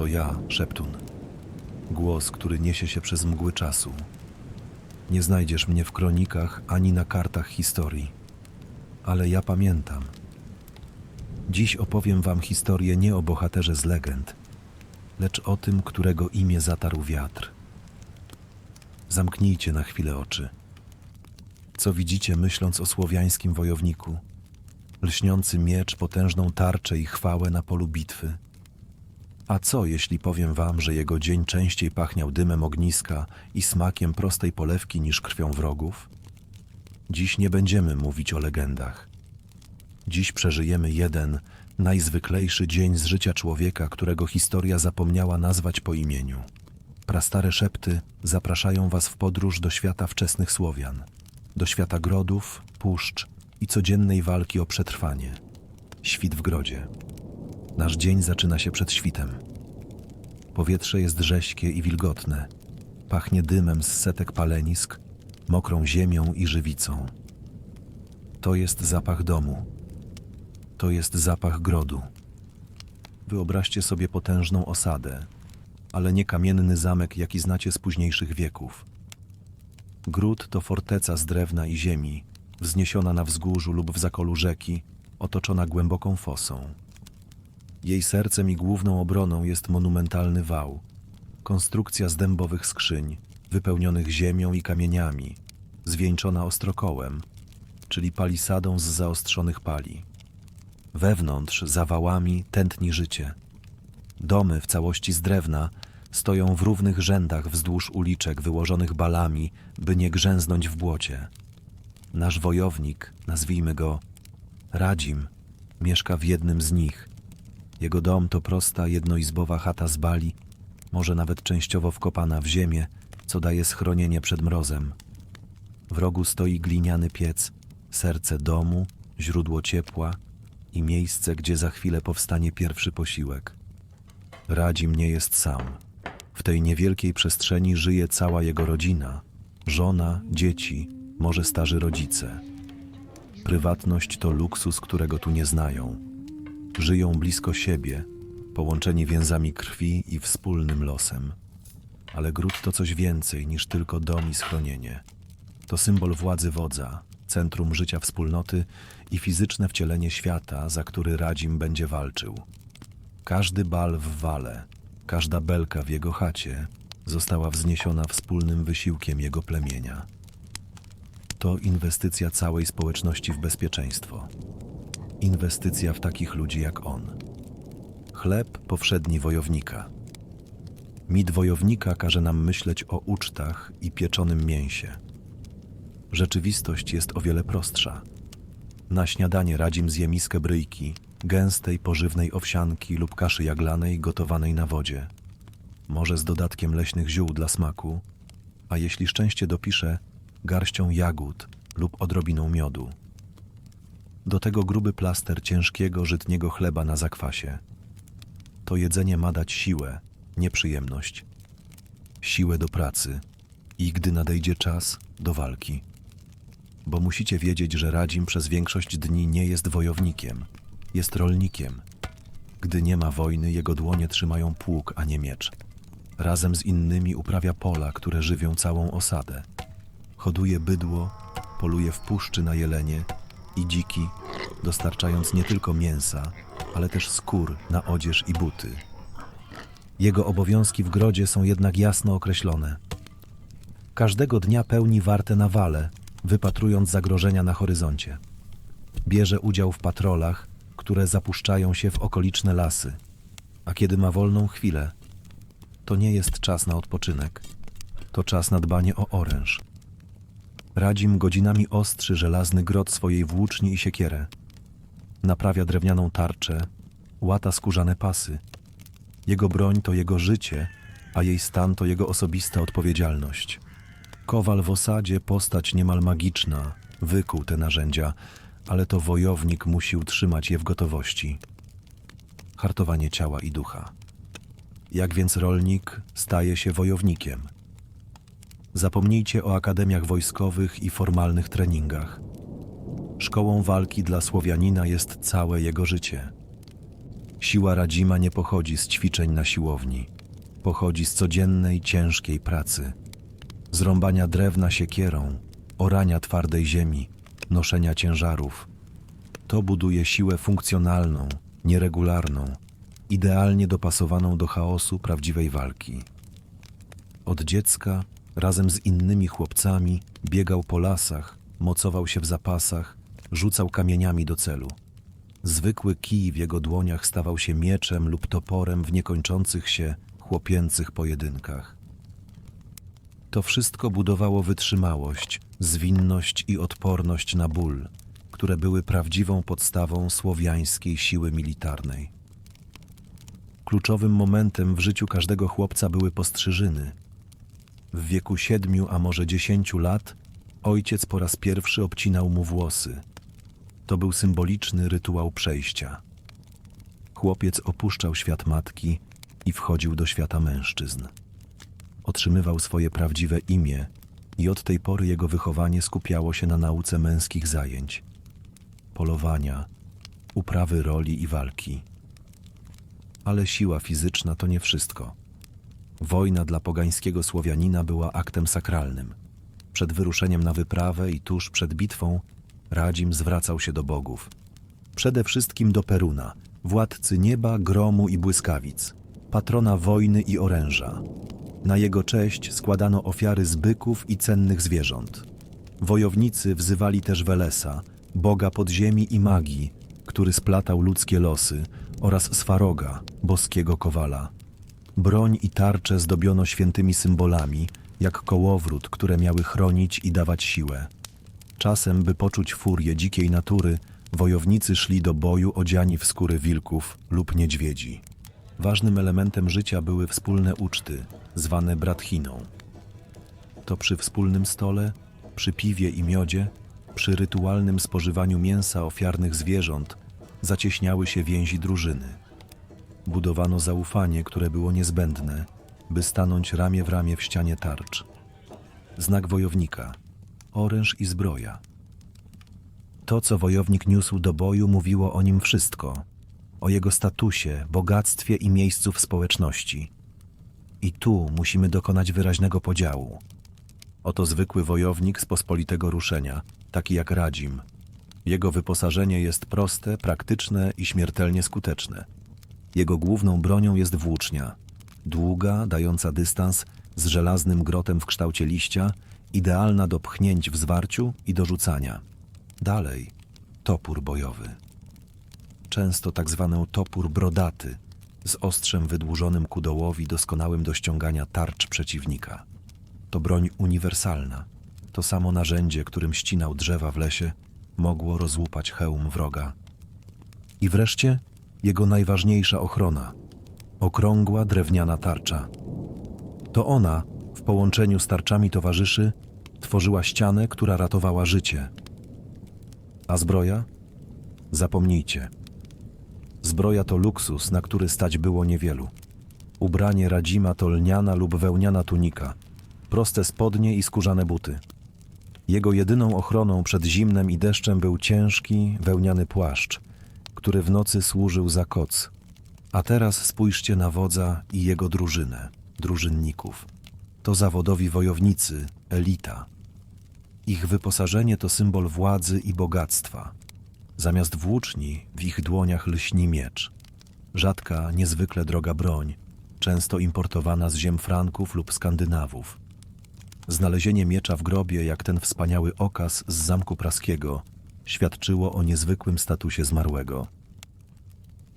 To ja, Szeptun. Głos, który niesie się przez mgły czasu. Nie znajdziesz mnie w kronikach ani na kartach historii. Ale ja pamiętam. Dziś opowiem wam historię nie o bohaterze z legend, lecz o tym, którego imię zatarł wiatr. Zamknijcie na chwilę oczy. Co widzicie, myśląc o słowiańskim wojowniku? Lśniący miecz, potężną tarczę i chwałę na polu bitwy. A co, jeśli powiem wam, że jego dzień częściej pachniał dymem ogniska i smakiem prostej polewki niż krwią wrogów? Dziś nie będziemy mówić o legendach. Dziś przeżyjemy jeden, najzwyklejszy dzień z życia człowieka, którego historia zapomniała nazwać po imieniu. Prastare szepty zapraszają was w podróż do świata wczesnych Słowian, do świata grodów, puszcz i codziennej walki o przetrwanie. Świt w grodzie. Nasz dzień zaczyna się przed świtem. Powietrze jest rześkie i wilgotne. Pachnie dymem z setek palenisk, mokrą ziemią i żywicą. To jest zapach domu. To jest zapach grodu. Wyobraźcie sobie potężną osadę, ale nie kamienny zamek, jaki znacie z późniejszych wieków. Gród to forteca z drewna i ziemi, wzniesiona na wzgórzu lub w zakolu rzeki, otoczona głęboką fosą. Jej sercem i główną obroną jest monumentalny wał, konstrukcja z dębowych skrzyń, wypełnionych ziemią i kamieniami, zwieńczona ostrokołem, czyli palisadą z zaostrzonych pali. Wewnątrz, za wałami, tętni życie. Domy w całości z drewna stoją w równych rzędach wzdłuż uliczek wyłożonych balami, by nie grzęznąć w błocie. Nasz wojownik, nazwijmy go Radzim, mieszka w jednym z nich. Jego dom to prosta, jednoizbowa chata z bali, może nawet częściowo wkopana w ziemię, co daje schronienie przed mrozem. W rogu stoi gliniany piec, serce domu, źródło ciepła i miejsce, gdzie za chwilę powstanie pierwszy posiłek. Radzim nie jest sam. W tej niewielkiej przestrzeni żyje cała jego rodzina, żona, dzieci, może starzy rodzice. Prywatność to luksus, którego tu nie znają. Żyją blisko siebie, połączeni więzami krwi i wspólnym losem. Ale gród to coś więcej niż tylko dom i schronienie. To symbol władzy wodza, centrum życia wspólnoty i fizyczne wcielenie świata, za który Radzim będzie walczył. Każdy bal w wale, każda belka w jego chacie została wzniesiona wspólnym wysiłkiem jego plemienia. To inwestycja całej społeczności w bezpieczeństwo. Inwestycja w takich ludzi jak on. Chleb powszedni wojownika. Mit wojownika każe nam myśleć o ucztach i pieczonym mięsie. Rzeczywistość jest o wiele prostsza. Na śniadanie radzim zje miskę bryjki, gęstej, pożywnej owsianki lub kaszy jaglanej gotowanej na wodzie. Może z dodatkiem leśnych ziół dla smaku, a jeśli szczęście dopisze, garścią jagód lub odrobiną miodu. Do tego gruby plaster ciężkiego, żytniego chleba na zakwasie. To jedzenie ma dać siłę, nie przyjemność. Siłę do pracy i gdy nadejdzie czas, do walki. Bo musicie wiedzieć, że Radzim przez większość dni nie jest wojownikiem, jest rolnikiem. Gdy nie ma wojny, jego dłonie trzymają pług, a nie miecz. Razem z innymi uprawia pola, które żywią całą osadę. Hoduje bydło, poluje w puszczy na jelenie i dziki, dostarczając nie tylko mięsa, ale też skór na odzież i buty. Jego obowiązki w grodzie są jednak jasno określone. Każdego dnia pełni wartę na wale, wypatrując zagrożenia na horyzoncie. Bierze udział w patrolach, które zapuszczają się w okoliczne lasy. A kiedy ma wolną chwilę, to nie jest czas na odpoczynek. To czas na dbanie o oręż. Radzim godzinami ostrzy żelazny grot swojej włóczni i siekierę. Naprawia drewnianą tarczę, łata skórzane pasy. Jego broń to jego życie, a jej stan to jego osobista odpowiedzialność. Kowal w osadzie postać niemal magiczna, wykuł te narzędzia, ale to wojownik musi utrzymać je w gotowości. Hartowanie ciała i ducha. Jak więc rolnik staje się wojownikiem? Zapomnijcie o akademiach wojskowych i formalnych treningach. Szkołą walki dla Słowianina jest całe jego życie. Siła Radzima nie pochodzi z ćwiczeń na siłowni. Pochodzi z codziennej, ciężkiej pracy. Zrąbania drewna siekierą, orania twardej ziemi, noszenia ciężarów. To buduje siłę funkcjonalną, nieregularną, idealnie dopasowaną do chaosu prawdziwej walki. Od dziecka, razem z innymi chłopcami, biegał po lasach, mocował się w zapasach, rzucał kamieniami do celu. Zwykły kij w jego dłoniach stawał się mieczem lub toporem w niekończących się, chłopięcych pojedynkach. To wszystko budowało wytrzymałość, zwinność i odporność na ból, które były prawdziwą podstawą słowiańskiej siły militarnej. Kluczowym momentem w życiu każdego chłopca były postrzyżyny. W wieku siedmiu, a może dziesięciu lat, ojciec po raz pierwszy obcinał mu włosy. To był symboliczny rytuał przejścia. Chłopiec opuszczał świat matki i wchodził do świata mężczyzn. Otrzymywał swoje prawdziwe imię i od tej pory jego wychowanie skupiało się na nauce męskich zajęć polowania, uprawy roli i walki. Ale siła fizyczna to nie wszystko. Wojna dla pogańskiego Słowianina była aktem sakralnym. Przed wyruszeniem na wyprawę i tuż przed bitwą Radzim zwracał się do bogów. Przede wszystkim do Peruna, władcy nieba, gromu i błyskawic, patrona wojny i oręża. Na jego cześć składano ofiary z byków i cennych zwierząt. Wojownicy wzywali też Welesa, boga podziemi i magii, który splatał ludzkie losy, oraz Swaroga, boskiego kowala. Broń i tarcze zdobiono świętymi symbolami, jak kołowrót, które miały chronić i dawać siłę. Czasem, by poczuć furię dzikiej natury, wojownicy szli do boju odziani w skóry wilków lub niedźwiedzi. Ważnym elementem życia były wspólne uczty, zwane bratchiną. To przy wspólnym stole, przy piwie i miodzie, przy rytualnym spożywaniu mięsa ofiarnych zwierząt zacieśniały się więzi drużyny. Budowano zaufanie, które było niezbędne, by stanąć ramię w ramię w ścianie tarcz. Znak wojownika, oręż i zbroja. To, co wojownik niósł do boju, mówiło o nim wszystko: o jego statusie, bogactwie i miejscu w społeczności. I tu musimy dokonać wyraźnego podziału. Oto zwykły wojownik z pospolitego ruszenia, taki jak Radzim. Jego wyposażenie jest proste, praktyczne i śmiertelnie skuteczne. Jego główną bronią jest włócznia. Długa, dająca dystans, z żelaznym grotem w kształcie liścia, idealna do pchnięć w zwarciu i do rzucania. Dalej, topór bojowy. Często tak zwany topór brodaty, z ostrzem wydłużonym ku dołowi, doskonałym do ściągania tarcz przeciwnika. To broń uniwersalna. To samo narzędzie, którym ścinał drzewa w lesie, mogło rozłupać hełm wroga. I wreszcie jego najważniejsza ochrona okrągła drewniana tarcza. To ona, w połączeniu z tarczami towarzyszy, tworzyła ścianę, która ratowała życie. A zbroja? Zapomnijcie. Zbroja to luksus, na który stać było niewielu. Ubranie Radzima to lniana lub wełniana tunika, proste spodnie i skórzane buty. Jego jedyną ochroną przed zimnem i deszczem był ciężki, wełniany płaszcz, który w nocy służył za koc. A teraz spójrzcie na wodza i jego drużynę, drużynników. To zawodowi wojownicy, elita. Ich wyposażenie to symbol władzy i bogactwa. Zamiast włóczni w ich dłoniach lśni miecz. Rzadka, niezwykle droga broń, często importowana z ziem Franków lub Skandynawów. Znalezienie miecza w grobie, jak ten wspaniały okaz z Zamku Praskiego, świadczyło o niezwykłym statusie zmarłego.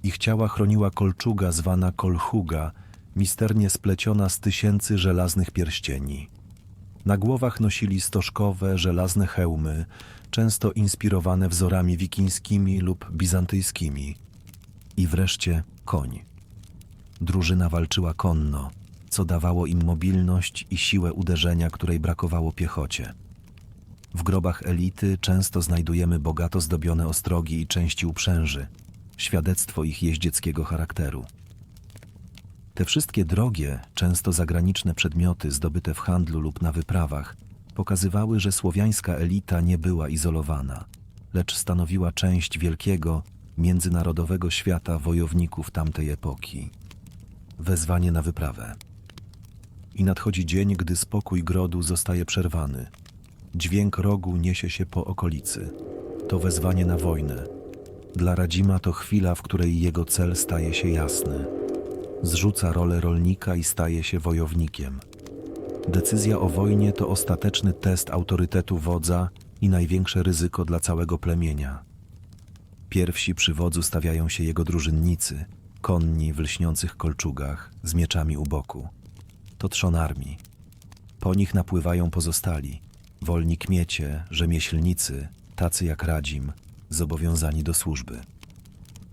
Ich ciała chroniła kolczuga zwana kolchuga, misternie spleciona z tysięcy żelaznych pierścieni. Na głowach nosili stożkowe, żelazne hełmy, często inspirowane wzorami wikińskimi lub bizantyjskimi. I wreszcie koń. Drużyna walczyła konno, co dawało im mobilność i siłę uderzenia, której brakowało piechocie. W grobach elity często znajdujemy bogato zdobione ostrogi i części uprzęży, świadectwo ich jeździeckiego charakteru. Te wszystkie drogie, często zagraniczne przedmioty zdobyte w handlu lub na wyprawach pokazywały, że słowiańska elita nie była izolowana, lecz stanowiła część wielkiego, międzynarodowego świata wojowników tamtej epoki. Wezwanie na wyprawę. I nadchodzi dzień, gdy spokój grodu zostaje przerwany. Dźwięk rogu niesie się po okolicy. To wezwanie na wojnę. Dla Radzima to chwila, w której jego cel staje się jasny. Zrzuca rolę rolnika i staje się wojownikiem. Decyzja o wojnie to ostateczny test autorytetu wodza i największe ryzyko dla całego plemienia. Pierwsi przy wodzu stawiają się jego drużynnicy, konni w lśniących kolczugach, z mieczami u boku. To trzon armii. Po nich napływają pozostali, wolni kmiecie, rzemieślnicy, tacy jak Radzim, zobowiązani do służby.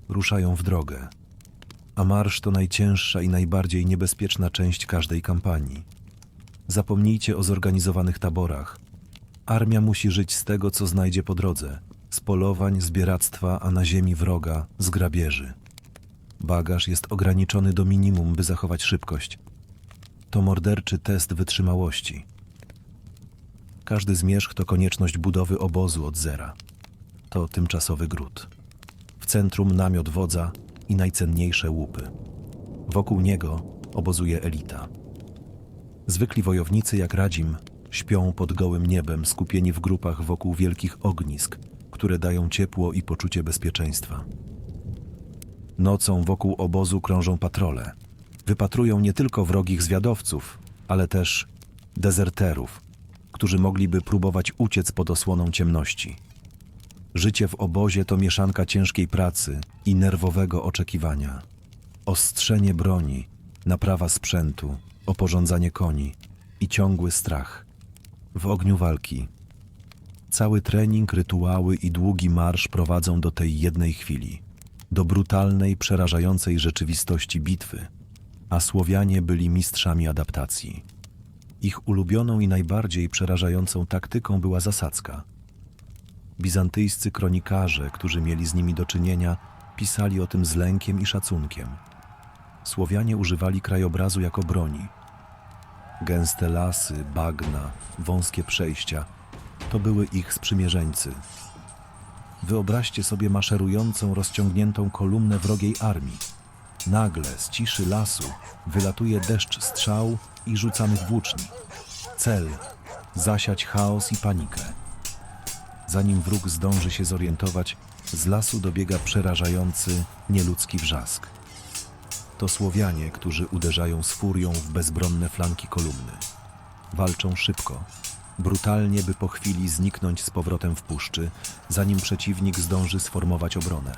Ruszają w drogę. A marsz to najcięższa i najbardziej niebezpieczna część każdej kampanii. Zapomnijcie o zorganizowanych taborach. Armia musi żyć z tego, co znajdzie po drodze z polowań, zbieractwa, a na ziemi wroga z grabieży. Bagaż jest ograniczony do minimum, by zachować szybkość. To morderczy test wytrzymałości. Każdy zmierzch to konieczność budowy obozu od zera. To tymczasowy gród. W centrum namiot wodza i najcenniejsze łupy. Wokół niego obozuje elita. Zwykli wojownicy jak Radzim śpią pod gołym niebem, skupieni w grupach wokół wielkich ognisk, które dają ciepło i poczucie bezpieczeństwa. Nocą wokół obozu krążą patrole. Wypatrują nie tylko wrogich zwiadowców, ale też dezerterów, którzy mogliby próbować uciec pod osłoną ciemności. Życie w obozie to mieszanka ciężkiej pracy i nerwowego oczekiwania. Ostrzenie broni, naprawa sprzętu, oporządzanie koni i ciągły strach. W ogniu walki. Cały trening, rytuały i długi marsz prowadzą do tej jednej chwili do brutalnej, przerażającej rzeczywistości bitwy, a Słowianie byli mistrzami adaptacji. Ich ulubioną i najbardziej przerażającą taktyką była zasadzka. Bizantyjscy kronikarze, którzy mieli z nimi do czynienia, pisali o tym z lękiem i szacunkiem. Słowianie używali krajobrazu jako broni. Gęste lasy, bagna, wąskie przejścia to były ich sprzymierzeńcy. Wyobraźcie sobie maszerującą, rozciągniętą kolumnę wrogiej armii. Nagle z ciszy lasu wylatuje deszcz strzał i rzucanych włóczni. Cel zasiać chaos i panikę. Zanim wróg zdąży się zorientować, z lasu dobiega przerażający, nieludzki wrzask. To Słowianie, którzy uderzają z furią w bezbronne flanki kolumny. Walczą szybko, brutalnie, by po chwili zniknąć z powrotem w puszczy, zanim przeciwnik zdąży sformować obronę.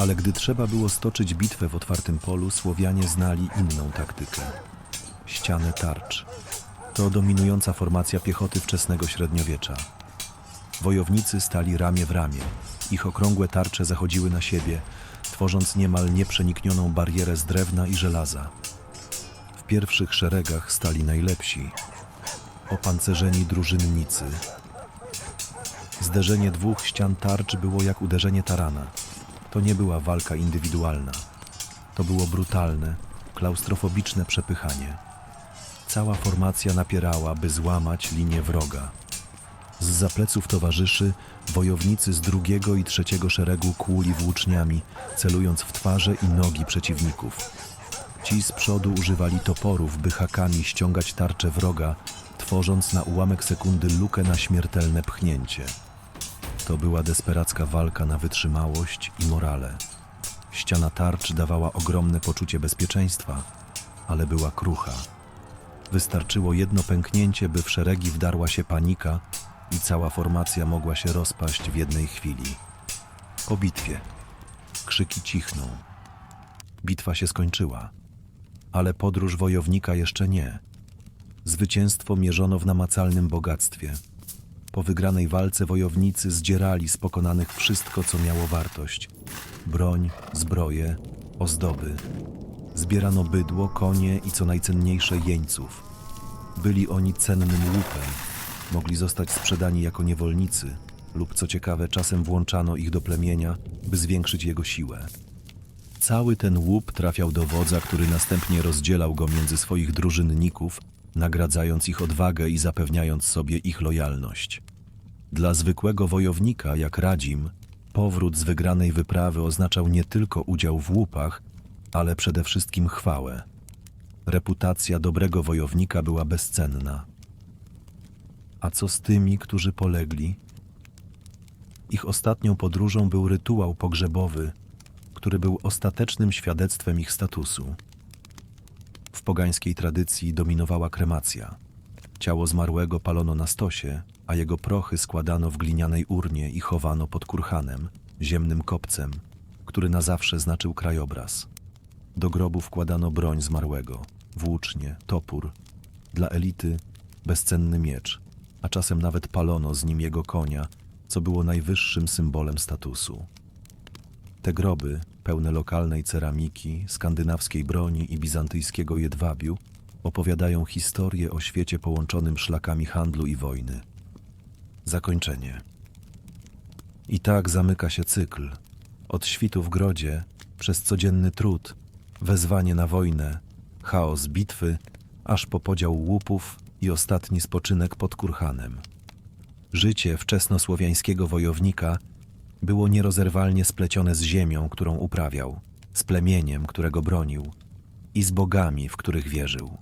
Ale gdy trzeba było stoczyć bitwę w otwartym polu, Słowianie znali inną taktykę. Ścianę tarcz. To dominująca formacja piechoty wczesnego średniowiecza. Wojownicy stali ramię w ramię. Ich okrągłe tarcze zachodziły na siebie, tworząc niemal nieprzeniknioną barierę z drewna i żelaza. W pierwszych szeregach stali najlepsi, opancerzeni drużynnicy. Zderzenie dwóch ścian tarcz było jak uderzenie tarana. To nie była walka indywidualna. To było brutalne, klaustrofobiczne przepychanie. Cała formacja napierała, by złamać linię wroga. Z zapleców towarzyszy wojownicy z drugiego i trzeciego szeregu kłuli włóczniami, celując w twarze i nogi przeciwników. Ci z przodu używali toporów, by hakami ściągać tarczę wroga, tworząc na ułamek sekundy lukę na śmiertelne pchnięcie. To była desperacka walka na wytrzymałość i morale. Ściana tarcz dawała ogromne poczucie bezpieczeństwa, ale była krucha. Wystarczyło jedno pęknięcie, by w szeregi wdarła się panika i cała formacja mogła się rozpaść w jednej chwili. Po bitwie. Krzyki cichną. Bitwa się skończyła, ale podróż wojownika jeszcze nie. Zwycięstwo mierzono w namacalnym bogactwie. Po wygranej walce wojownicy zdzierali z pokonanych wszystko, co miało wartość: broń, zbroje, ozdoby. Zbierano bydło, konie i co najcenniejsze jeńców. Byli oni cennym łupem. Mogli zostać sprzedani jako niewolnicy, lub co ciekawe, czasem włączano ich do plemienia, by zwiększyć jego siłę. Cały ten łup trafiał do wodza, który następnie rozdzielał go między swoich drużynników, nagradzając ich odwagę i zapewniając sobie ich lojalność. Dla zwykłego wojownika, jak Radzim, Powrót z wygranej wyprawy oznaczał nie tylko udział w łupach, ale przede wszystkim chwałę. Reputacja dobrego wojownika była bezcenna. A co z tymi, którzy polegli? Ich ostatnią podróżą był rytuał pogrzebowy, który był ostatecznym świadectwem ich statusu. W pogańskiej tradycji dominowała kremacja. Ciało zmarłego palono na stosie, a jego prochy składano w glinianej urnie i chowano pod kurhanem, ziemnym kopcem, który na zawsze znaczył krajobraz. Do grobu wkładano broń zmarłego, włócznie, topór, dla elity bezcenny miecz, a czasem nawet palono z nim jego konia, co było najwyższym symbolem statusu. Te groby, pełne lokalnej ceramiki, skandynawskiej broni i bizantyjskiego jedwabiu, opowiadają historię o świecie połączonym szlakami handlu i wojny. Zakończenie. I tak zamyka się cykl. Od świtu w grodzie, przez codzienny trud, wezwanie na wojnę, chaos bitwy, aż po podział łupów i ostatni spoczynek pod kurhanem. Życie wczesnosłowiańskiego wojownika było nierozerwalnie splecione z ziemią, którą uprawiał, z plemieniem, którego bronił i z bogami, w których wierzył.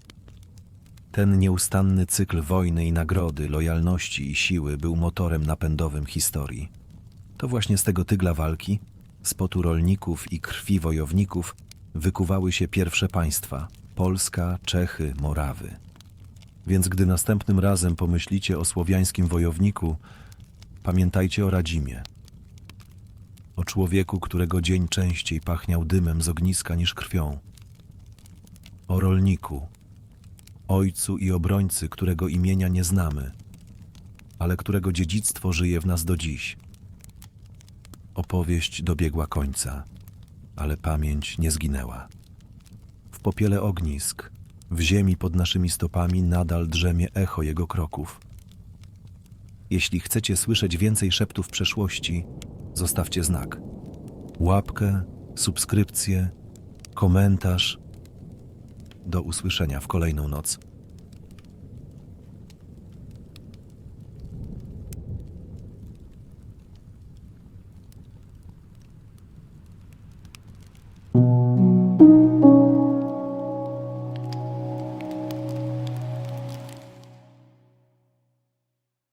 Ten nieustanny cykl wojny i nagrody, lojalności i siły był motorem napędowym historii. To właśnie z tego tygla walki, z potu rolników i krwi wojowników wykuwały się pierwsze państwa Polska, Czechy, Morawy. Więc gdy następnym razem pomyślicie o słowiańskim wojowniku, pamiętajcie o Radzimie. O człowieku, którego dzień częściej pachniał dymem z ogniska niż krwią. O rolniku, ojcu i obrońcy, którego imienia nie znamy, ale którego dziedzictwo żyje w nas do dziś. Opowieść dobiegła końca, ale pamięć nie zginęła. W popiele ognisk, w ziemi pod naszymi stopami nadal drzemie echo jego kroków. Jeśli chcecie słyszeć więcej szeptów przeszłości, zostawcie znak. Łapkę, subskrypcję, komentarz. Do usłyszenia w kolejną noc.